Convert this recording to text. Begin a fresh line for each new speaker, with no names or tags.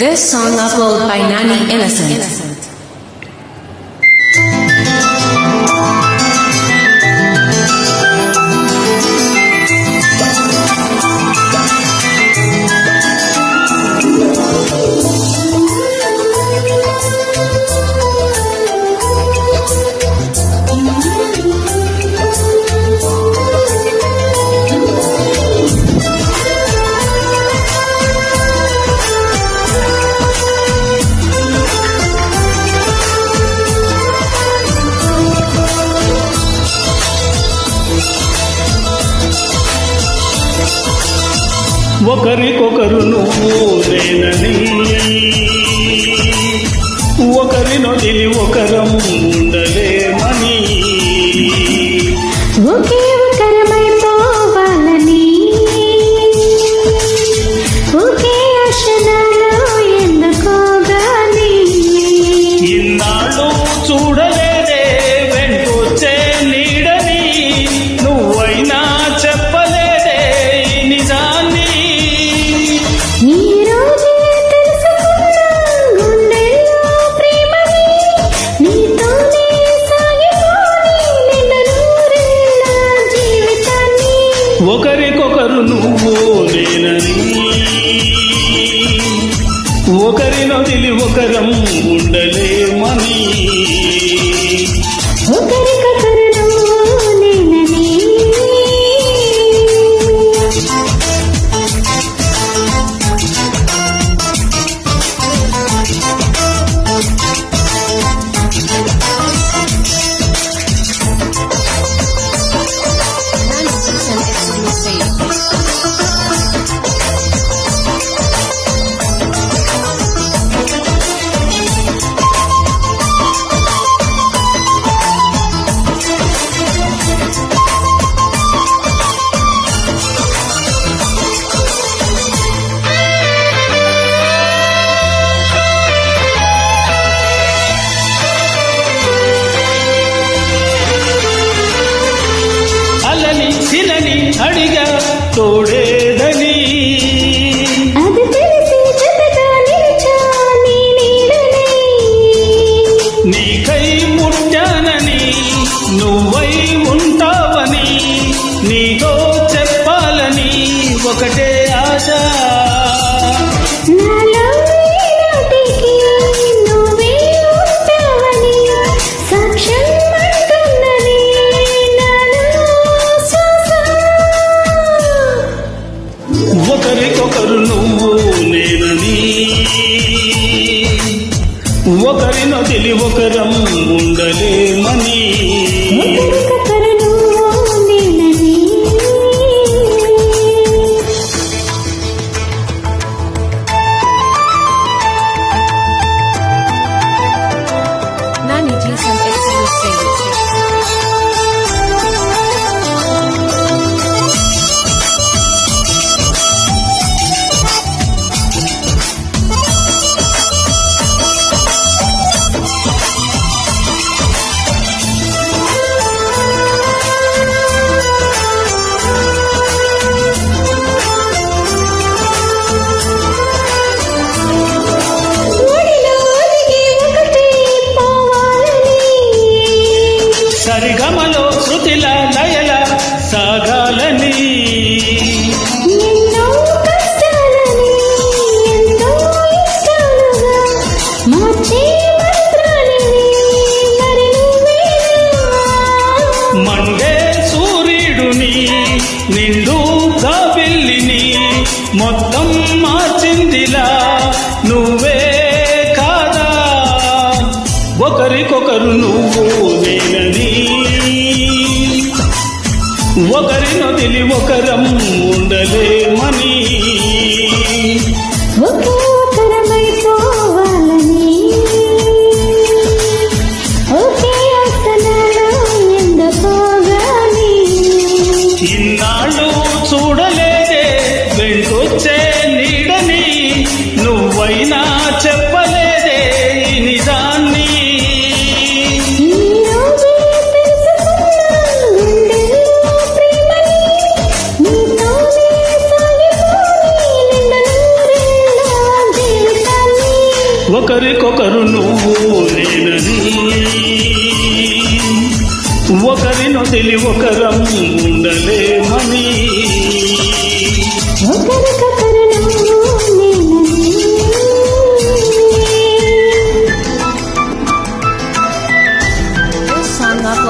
This song uploaded by Nani Innocent.
ఒకరికొకరు నువ్వు నేనని ఒకరి నొదిలి ఒకరం ఉండలేమని.
ఒకే
ఒకరి నొదిలి ఒకరం ఉండలేమని. తోడేదని.
అది తెలిసి జతగా నిలిచా నీ నీడనే.
నీకై ముట్టానని నువ్వై ఉంటావని నీతో చెప్పాలని ఒకటే ఆశ. ఒకరి నదిలి ఒకరం ఉండలేమని సరిగమలో శృతిల లయల సాగాలని. మండే సూర్యుడుని నిండు జాబిల్లిని మొత్తం మార్చిందిలా నువ్వే ఒకరి నదిలి ఒకరం ఉండలేమని. ఒకరికొకరు నువ్వు నేనని. ఒకరిని తెలివి ఒకరం ఉండలేమని.
ఒకరికొకరు